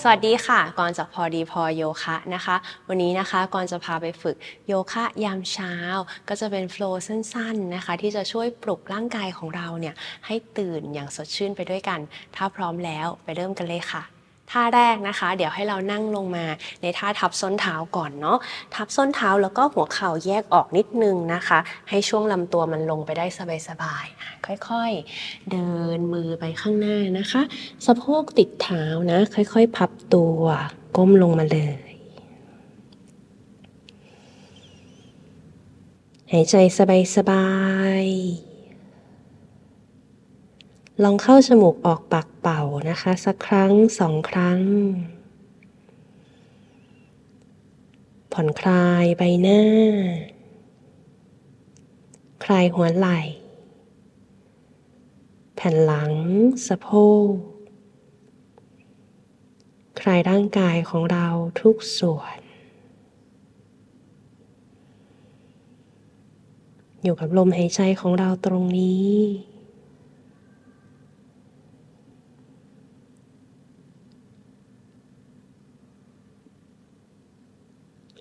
สวัสดีค่ะกอนจากพอดีพอโยคะนะคะ วันนี้นะคะกอนจะพาไปฝึกโยคะยามเช้า ก็จะเป็นโฟลว์สั้นๆนะคะ ที่จะช่วยปลุกร่างกายของเราเนี่ยให้ตื่นอย่างสดชื่นไปด้วยกัน ถ้าพร้อมแล้วไปเริ่มกันเลยค่ะ ท่าแรกนะคะ เดี๋ยวให้เรานั่งลงมาในท่าทับส้นเท้าก่อนเนาะทับส้นเท้าแล้วก็หัวเข่าแยกออกนิดนึงนะคะ ให้ช่วงลำตัวมันลงไปได้สบายๆค่อยๆ เดินมือไปข้างหน้านะคะ สะโพกติดเท้านะ ค่อยๆ พับตัวก้มลงมาเลยหายใจสบายๆ ลองเข้าจมูกออกปากเป่านะคะ สักครั้งสองครั้ง ผ่อนคลายใบหน้า คลายหัวไหล่ แผ่นหลัง สะโพก คลายร่างกายของเราทุกส่วนอยู่กับลมหายใจของเราตรงนี้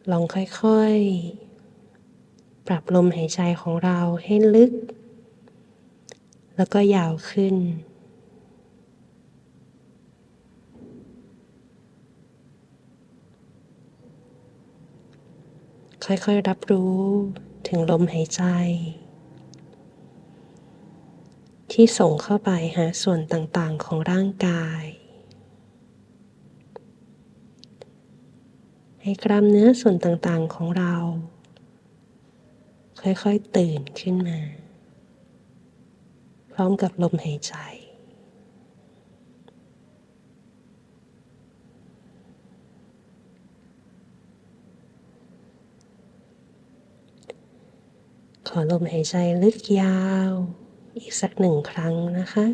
ลองค่อยๆ ปรับลมหายใจของเราให้ลึก แล้วก็ยาวขึ้น ค่อยๆ รับรู้ถึงลมหายใจ ที่ส่งเข้าไปหาส่วนต่างๆของร่างกาย ให้กล้ามเนื้อส่วนต่างๆของเรา ค่อยๆตื่นขึ้นมา พร้อมกับลมหายใจ ขอลมหายใจลึกยาว อีกสักหนึ่งครั้งนะคะ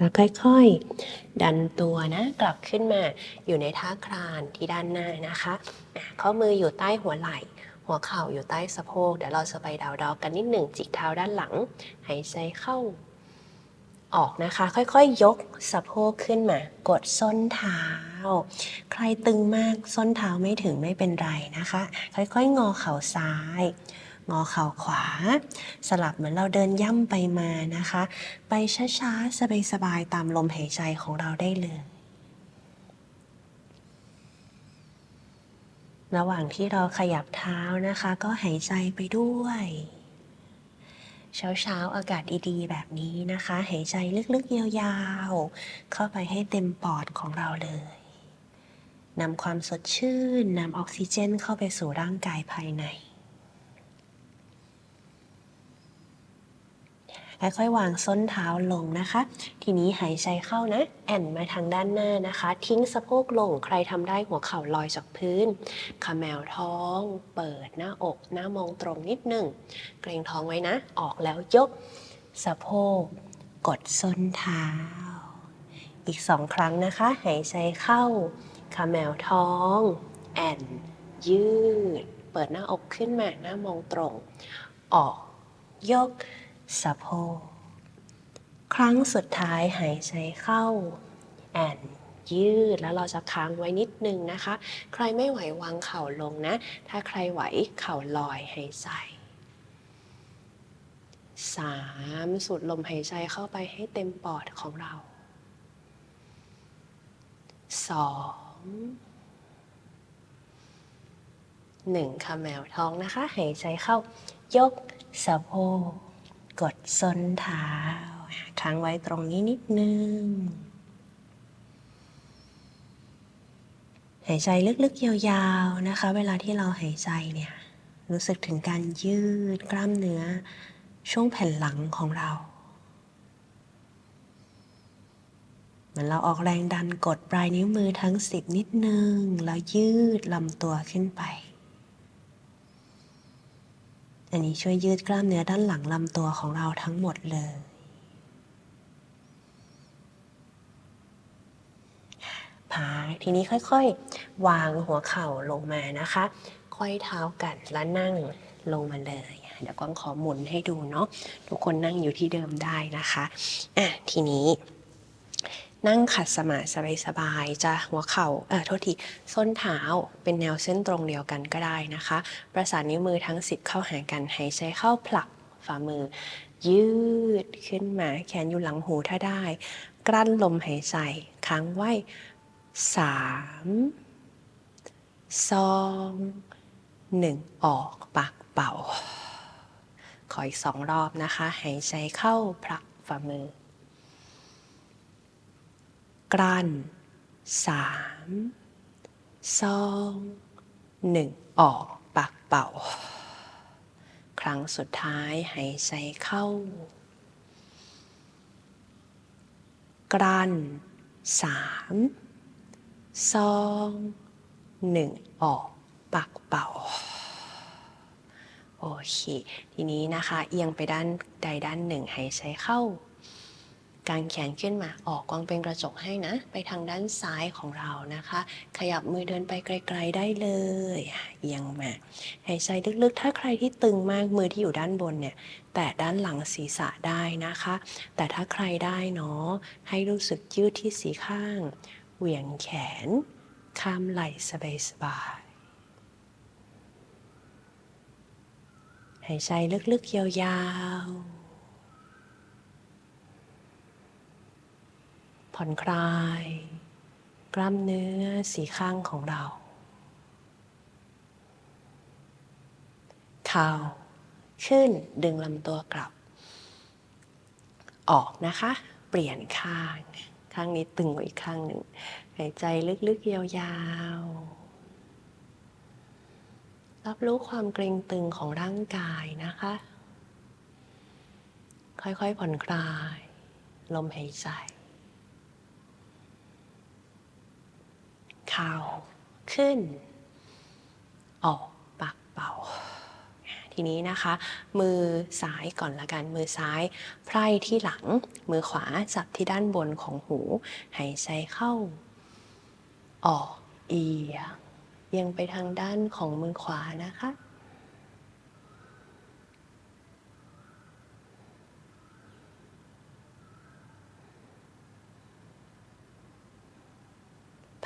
แล้วค่อยๆ ดันตัวนะกลับขึ้นมาอยู่ในท่าคลานที่ด้านหน้านะคะข้อมืออยู่ใต้หัวไหล่ หัวเข่าอยู่ใต้สะโพกเดี๋ยวเราจะไปดาวดอกกันนิดหนึ่งจิกเท้าด้านหลังหายใจเข้าออกนะคะ ค่อยๆยยกสะโพกขึ้นมา กดส้นเท้า ใครตึงมากส้นเท้าไม่ถึงไม่เป็นไรนะคะ ค่อยๆ งอเข่าซ้าย งอเข่าขวา สลับเหมือนเราเดินย่ำไปมานะคะ ไปช้าๆ สบายๆ ตามลมหายใจของเราได้เลยระหว่างที่เราขยับเท้านะคะ ก็หายใจไปด้วย เช้าๆอากาศดีๆ แบบนี้นะคะ หายใจลึกๆ ยาวๆ เข้าไปให้เต็มปอดของเราเลยนำความสดชื่นนำออกซิเจนเข้าไปสู่ร่างกายภายใน ค่อยๆวางส้นเท้าลงนะคะ ทีนี้หายใจเข้านะ แอนมาทางด้านหน้านะคะ ทิ้งสะโพกลงใครทำได้หัวเข่าลอยจากพื้นขมแมวท้อง เปิดหน้าอกหน้ามองตรงนิดหนึ่งเกรงท้องไว้นะ ออกแล้วยก สะโพก กดส้นเท้า อีกสองครั้งนะคะ หายใจเข้าขมแมวท้อง แอนยืด เปิดหน้าอกขึ้นมาหน้ามองตรง ออก ยก สะโพกครั้งสุดท้ายหายใจเข้าแอนยืดแล้วเราจะค้างไว้นิดนึงนะคะ ใครไม่ไหววางเข่าลงนะ ถ้าใครไหวเข่าลอยหายใจสามสูดลมหายใจเข้าไปให้เต็มปอดของเราสองหนึ่งค่ะแมวท้องนะคะ หายใจเข้ายกสะโพก กดส้นเท้าค้างไว้ตรงนี้นิดนึง หายใจลึกๆ ยาวๆ นะคะ เวลาที่เราหายใจเนี่ย รู้สึกถึงการยืดกล้ามเนื้อ ช่วงแผ่นหลังของเราเหมือนเราออกแรงดันกดปลายนิ้วมือทั้งสิบนิดนึง แล้วยืดลำตัวขึ้นไป อันนี้ช่วยยืดกล้ามเนื้อด้านหลังลำตัวของเราทั้งหมดเลยผาทีนี้ค่อยๆ วางหัวเข่าลงมานะคะ ค่อยเท้ากันแล้วนั่งลงมาเลย เดี๋ยวกวางขอหมุนให้ดูเนาะ ทุกคนนั่งอยู่ที่เดิมได้นะคะ อะ ทีนี้ นั่งขัดสมาธิสบายๆจะหัวเข่าเออโทษทีส้นเท้าเป็นแนวเส้นตรงเดียวกันก็ได้นะคะ ประสานนิ้วมือทั้งสิบเข้าหากันหายใจเข้าผลักฝ่ามือ ยืดขึ้นมาแขนอยู่หลังหูถ้าได้ กลั้นลมหายใจค้างไว้สามสองหนึ่งออกปากเป่า ขออีกสองรอบนะคะ หายใจเข้าผลักฝ่ามือ กลั้นสามสองหนึ่งออกปากเป่า ครั้งสุดท้ายหายใจเข้า กลั้นสามสองหนึ่งออกปากเป่าโอเค ทีนี้นะคะ เอียงไปด้านใดด้านหนึ่งหายใจเข้า กางแขนขึ้นมาออกกวางเป็นกระจกให้นะ ไปทางด้านซ้ายของเรานะคะ ขยับมือเดินไปไกล ๆได้เลยเอียงมาหายใจลึกๆ ถ้าใครที่ตึงมากมือที่อยู่ด้านบนเนี่ยแตะด้านหลังศีรษะได้นะคะ แต่ถ้าใครได้เนาะให้รู้สึกยืดที่สีข้าง เหวี่ยงแขน ข้ามไหล่สบายๆหายใจลึกๆยาวๆ ผ่อนคลาย กล้ามเนื้อสีข้างของเรา เข่าขึ้นดึงลำตัวกลับ ออกนะคะ เปลี่ยนข้าง ข้างนี้ตึงกว่าอีกข้างหนึ่งหายใจลึกๆยาวๆ รับรู้ความเกร็งตึงของร่างกายนะคะ ค่อยๆผ่อนคลาย ลมหายใจ เข่าขึ้น ออกปากเป่า ทีนี้นะคะ มือซ้ายก่อนละกันมือซ้ายไพร่ที่หลัง มือขวาจับที่ด้านบนของหูหายใจเข้า ออกเอียงเอียงไปทางด้านของมือขวานะคะ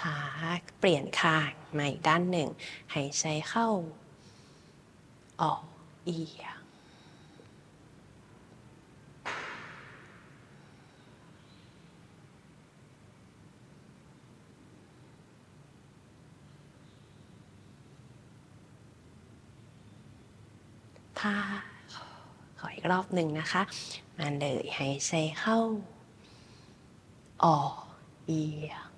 พาเปลี่ยนข้างมาอีกด้านหนึ่ง หายใจเข้า ออกเอียงพาขออีกรอบหนึ่งนะคะ มาเลยหายใจเข้า ออกเอียง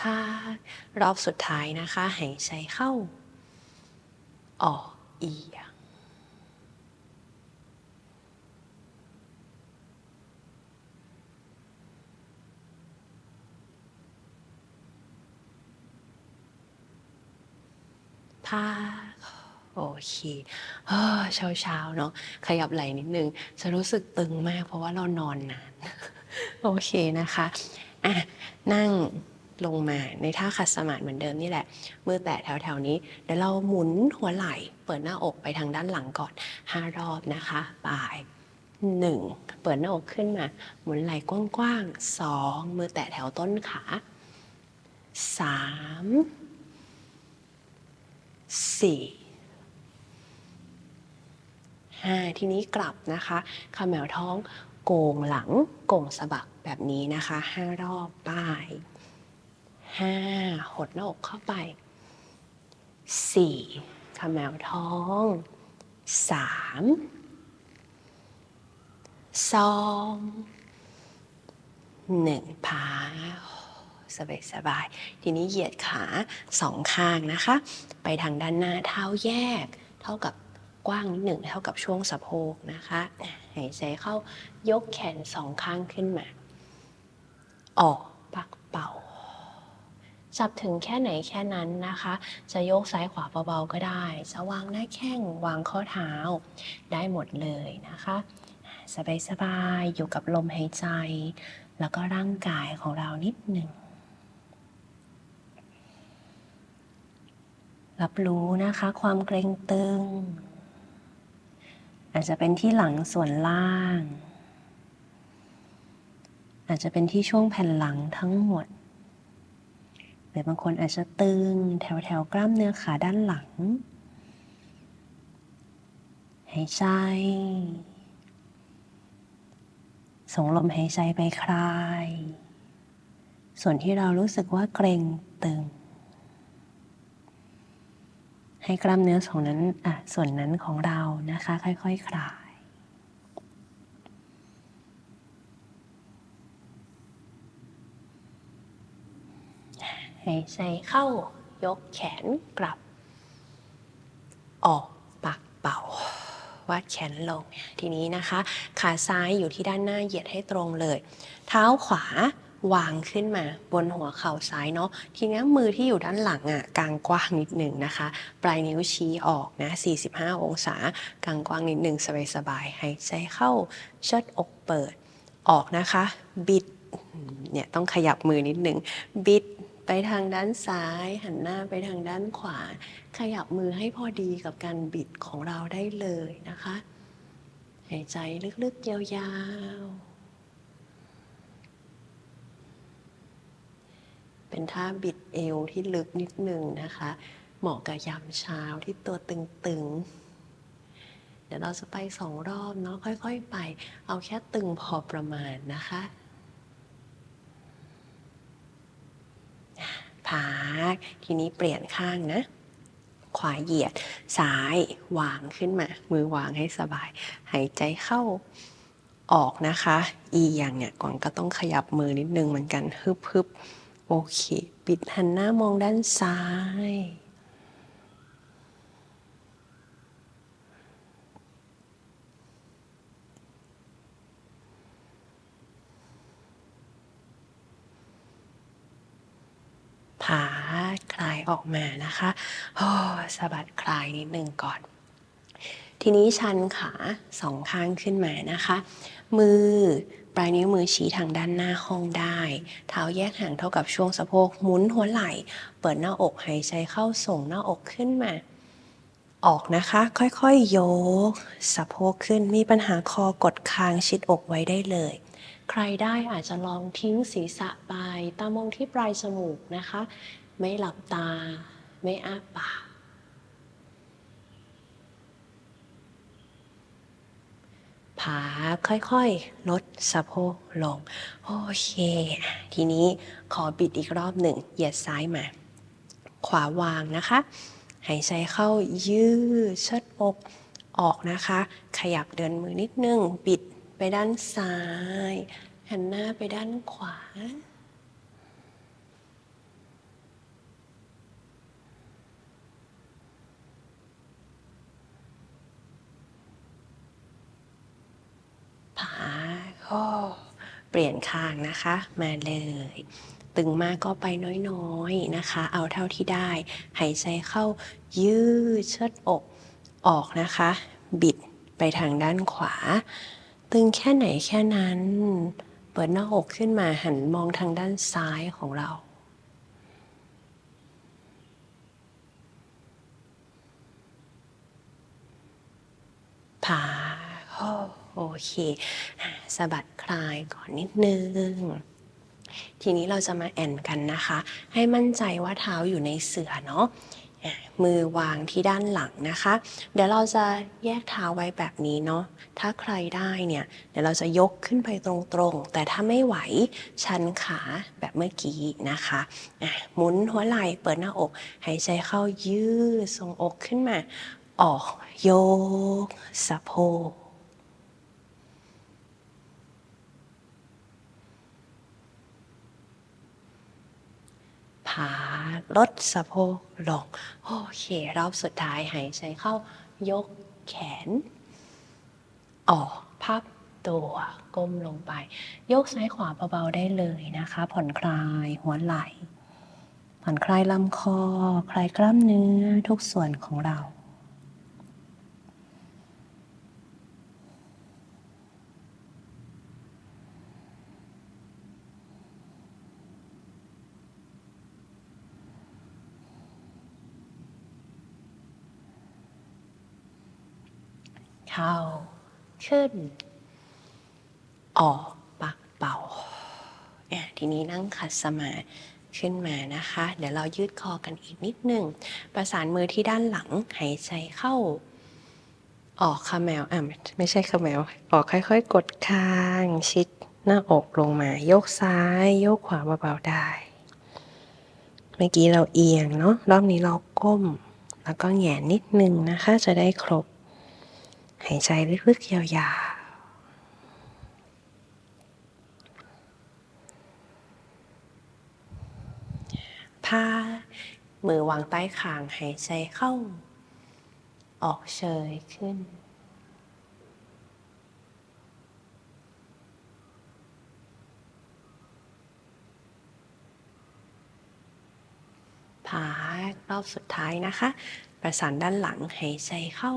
พารอบสุดท้ายนะคะ หายใจเข้า ออกเอียงพาโอเคเช้าเช้าๆเนาะ ขยับไหล่นิดนึง จะรู้สึกตึงมากเพราะว่าเรานอนนาน โอเคนะคะ อะ นั่ง ลงมาในท่าขัดสมาธิเหมือนเดิมนี่แหละ มือแตะแถวๆนี้ เดี๋ยวเราหมุนหัวไหล่เปิดหน้าอกไปทางด้านหลังก่อนห้ารอบนะคะปลายหนึ่งเปิดหน้าอกขึ้นมา หมุนไหล่กว้างๆสองมือแตะแถวต้นขาสามสี่ห้าทีนี้กลับนะคะขมแมวท้องโก่งหลังโก่งสะบักแบบนี้นะคะห้ารอบป้าย ห้าหดหน้าอกเข้าไปสี่ขมแมวท้องสามสองหนึ่งพาสบายสบาย ทีนี้เหยียดขาสองข้างนะคะ ไปทางด้านหน้าเท้าแยก เท่ากับกว้างนิดหนึ่งเท่ากับช่วงสะโพกนะคะ หายใจเข้ายกแขนสองข้างขึ้นมา ออกปัก จับถึงแค่ไหนแค่นั้นนะคะ จะโยกซ้ายขวาเบาๆก็ได้ จะวางหน้าแข้งวางข้อเท้า ได้หมดเลยนะคะสบายๆอยู่กับลมหายใจ แล้วก็ร่างกายของเรานิดหนึ่งรับรู้นะคะความเกร็งตึง อาจจะเป็นที่หลังส่วนล่าง อาจจะเป็นที่ช่วงแผ่นหลังทั้งหมด หรือบางคนอาจจะตึงแถวแถวกล้ามเนื้อขาด้านหลัง หายใจ ส่งลมหายใจไปคลาย ส่วนที่เรารู้สึกว่าเกร็งตึง ให้กล้ามเนื้อส่วนนั้นอะส่วนนั้นของเรานะคะ ค่อยๆคลาย หายใจเข้ายกแขนกลับ ออกปากเป่าวาดแขนลง ทีนี้นะคะ ขาซ้ายอยู่ที่ด้านหน้าเหยียดให้ตรงเลย เท้าขวาวางขึ้นมาบนหัวเข่าซ้ายเนาะทีนี้มือที่อยู่ด้านหลังอะกางกว้างนิดหนึ่งนะคะ ปลายนิ้วชี้ออกนะ 45 องศากางกว้างนิดหนึ่งสบายๆหายใจเข้าเชิดอกเปิดออกนะคะ บิดเนี่ยต้องขยับมือนิดหนึ่งบิด ไปทางด้านซ้าย หันหน้าไปทางด้านขวา ขยับมือให้พอดีกับการบิดของเราได้เลยนะคะ หายใจลึกๆ ยาวๆ เป็นท่าบิดเอวที่ลึกนิดนึงนะคะ เหมาะกับยามเช้าที่ตัวตึงๆเดี๋ยวเราจะไปสองรอบเนาะค่อย ๆ ไป เอาแค่ตึงพอประมาณนะคะ พัก ทีนี้เปลี่ยนข้างนะ ขวาเหยียด ซ้ายวางขึ้นมา มือวางให้สบาย หายใจเข้าออกนะคะ อีอย่างเนี่ยก่อนก็ต้องขยับมือนิดนึงเหมือนกัน ฮึบฮึบโอเค ปิดหันหน้ามองด้านซ้าย ผาคลาย ออกมานะคะโอ้สะบัดคลายนิดนึงก่อน ทีนี้ชันขาสองข้างขึ้นมานะคะ มือปลายนิ้วมือชี้ทางด้านหน้าห้องได้ เท้าแยกห่างเท่ากับช่วงสะโพกหมุนหัวไหล่ เปิดหน้าอกหายใจเข้าส่งหน้าอกขึ้นมา ออกนะคะ ค่อยๆยกสะโพกขึ้นมีปัญหาคอกดคางชิดอกไว้ได้เลย ใครได้อาจจะลองทิ้งศีรษะไปตามองที่ปลายจมูกนะคะ ไม่หลับตา ไม่อ้าปาก ผาค่อยๆ ลดสะโพกลง โอเค ทีนี้ขอบิดอีกรอบหนึ่ง เหยียดซ้ายมา ขวาวางนะคะ หายใจเข้ายืดเชิดอก ออกนะคะ ขยับเดินมือนิดนึง บิดไปด้านซ้าย หันหน้าไปด้านขวา ผาก็ เปลี่ยนข้างนะคะ มาเลย ตึงมากก็ไปน้อยๆนะคะ เอาเท่าที่ได้ หายใจเข้ายืดเชิดอกออกนะคะ บิดไปทางด้านขวา ตึงแค่ไหนแค่นั้น เปิดหน้าอกขึ้นมาหันมองทางด้านซ้ายของเราผา โอเคสะบัดคลายก่อนนิดนึง ทีนี้เราจะมาแอนกันนะคะ ให้มั่นใจว่าเท้าอยู่ในเสือเนาะมือวางที่ด้านหลังนะคะ เดี๋ยวเราจะแยกเท้าไว้แบบนี้เนาะ ถ้าใครได้เนี่ย เดี๋ยวเราจะยกขึ้นไปตรงๆ แต่ถ้าไม่ไหว ชันขาแบบเมื่อกี้นะคะะหมุนหัวไหล่เปิดหน้าอก หายใจเข้ายืดทรงอกขึ้นมา ออก โยก สะโพก ขาลดสะโพกลง โอเค รอบสุดท้ายหายใจเข้ายกแขน ออกพับตัวก้มลงไป ยกซ้ายขวาเบาๆได้เลยนะคะ ผ่อนคลายหัวไหล่ผ่อนคลายลำคอ คลายกล้ามเนื้อทุกส่วนของเรา เข้า ขึ้น ออกปากเป่าอะทีนี้นั่งขัดสมาธิขึ้นมานะคะ เดี๋ยวเรายืดคอกันอีกนิดหนึ่ง ประสานมือที่ด้านหลัง หายใจเข้า ออกคาแมวอะไม่ใช่คาแมว ออกค่อยๆ กดคางชิดหน้าอกลงมายกซ้ายยกขวาเบาๆได้ เมื่อกี้เราเอียงเนาะ รอบนี้เราก้ม แล้วก็แหงนนิดนึงนะคะ จะได้ครบ หายใจลึกๆยาวๆพามือวางใต้คางหายใจเข้า ออกเฉยขึ้นพารอบสุดท้ายนะคะ ประสานด้านหลังหายใจเข้า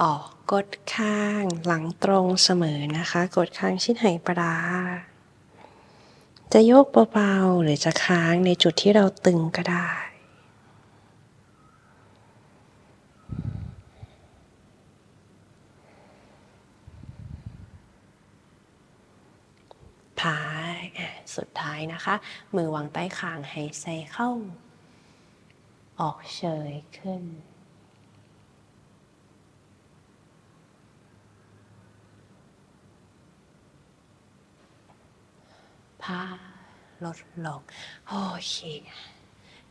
ออกกดข้างหลังตรงเสมอนะคะ กดข้างชิดไหปลาจะโยกเบาๆหรือจะค้างในจุดที่เราตึงก็ได้ พายสุดท้ายนะคะ มือวางใต้คางหายใจเข้า ออกเฉยขึ้น พาลดลงโอเค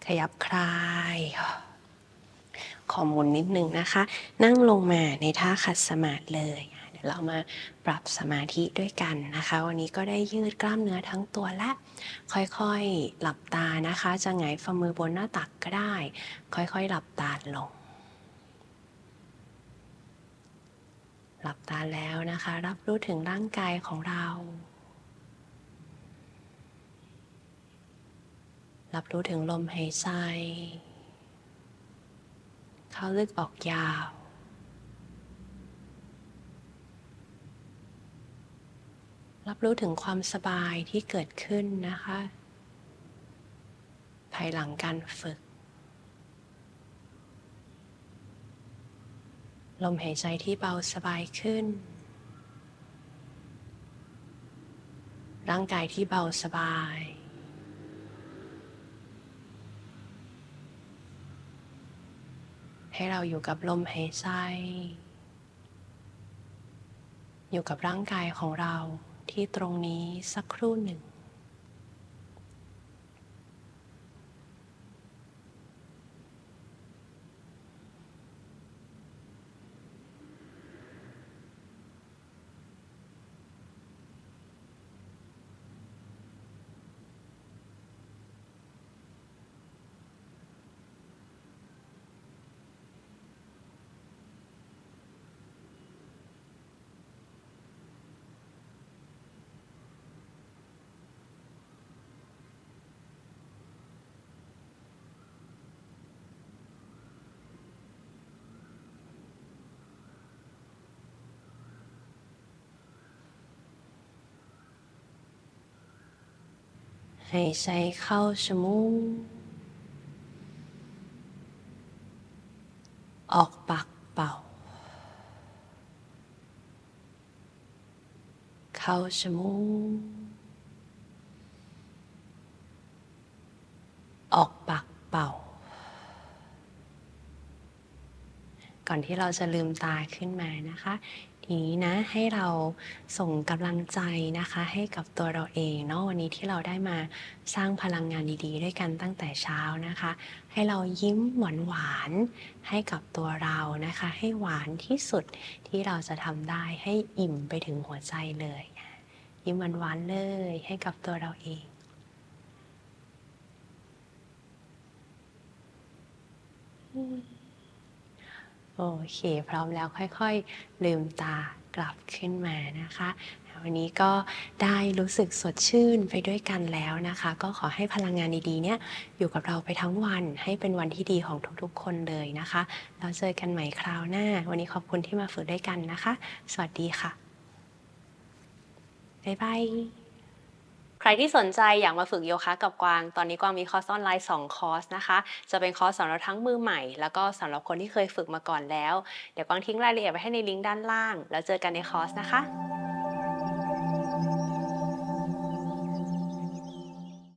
ขยับคลายขอมุนนิดนึงนะคะ นั่งลงมาในท่าขัดสมาธิเลย เดี๋ยวเรามาปรับสมาธิด้วยกันนะคะ วันนี้ก็ได้ยืดกล้ามเนื้อทั้งตัวและ ค่อยๆหลับตานะคะ จะหงฝ่ามือบนหน้าตักก็ได้ ค่อยๆหลับตาลง หลับตาแล้วนะคะ รับรู้ถึงร่างกายของเรา รับรู้ถึงลมหายใจ เข้าลึกออกยาว รับรู้ถึงความสบายที่เกิดขึ้นนะคะ ภายหลังการฝึก ลมหายใจที่เบาสบายขึ้น ร่างกายที่เบาสบาย ให้เราอยู่กับลมหายใจ อยู่กับร่างกายของเราที่ตรงนี้สักครู่หนึ่ง หายใจเข้าจมูกออกปากเป่า เข้าจมูกออกปากเป่า ก่อนที่เราจะลืมตาขึ้นมานะคะ ทีนี้นะให้เราส่งกำลังใจนะคะให้กับตัวเราเองเนาะวันนี้ที่เราได้มาสร้างพลังงานดีๆ ด้วยกันตั้งแต่เช้านะคะ ให้เรายิ้มหวานหวานให้กับตัวเรานะคะ ให้หวานที่สุดที่เราจะทำได้ให้อิ่มไปถึงหัวใจเลย ยิ้มหวานๆเลยให้กับตัวเราเอง โอเค พร้อมแล้วค่อยๆ ลืมตากลับขึ้นมานะคะวันนี้ก็ได้รู้สึกสดชื่นไปด้วยกันแล้วนะคะ ก็ขอให้พลังงานดีๆเนี่ยอยู่กับเราไปทั้งวันให้เป็นวันที่ดีของทุกๆ คนเลยนะคะเราเจอกันใหม่คราวหน้า วันนี้ขอบคุณที่มาฝึกด้วยกันนะคะ สวัสดีค่ะบ๊ายบาย ใครที่สนใจอยากมาฝึกโยคะกับกวาง ตอนนี้กวางมีคอร์สออนไลน์2คอร์สนะคะ จะเป็นคอร์สสำหรับทั้งมือใหม่ แล้วก็สำหรับคนที่เคยฝึกมาก่อนแล้ว เดี๋ยวกวางทิ้งรายละเอียดไว้ให้ในลิงก์ด้านล่าง แล้วเจอกันในคอร์สนะคะ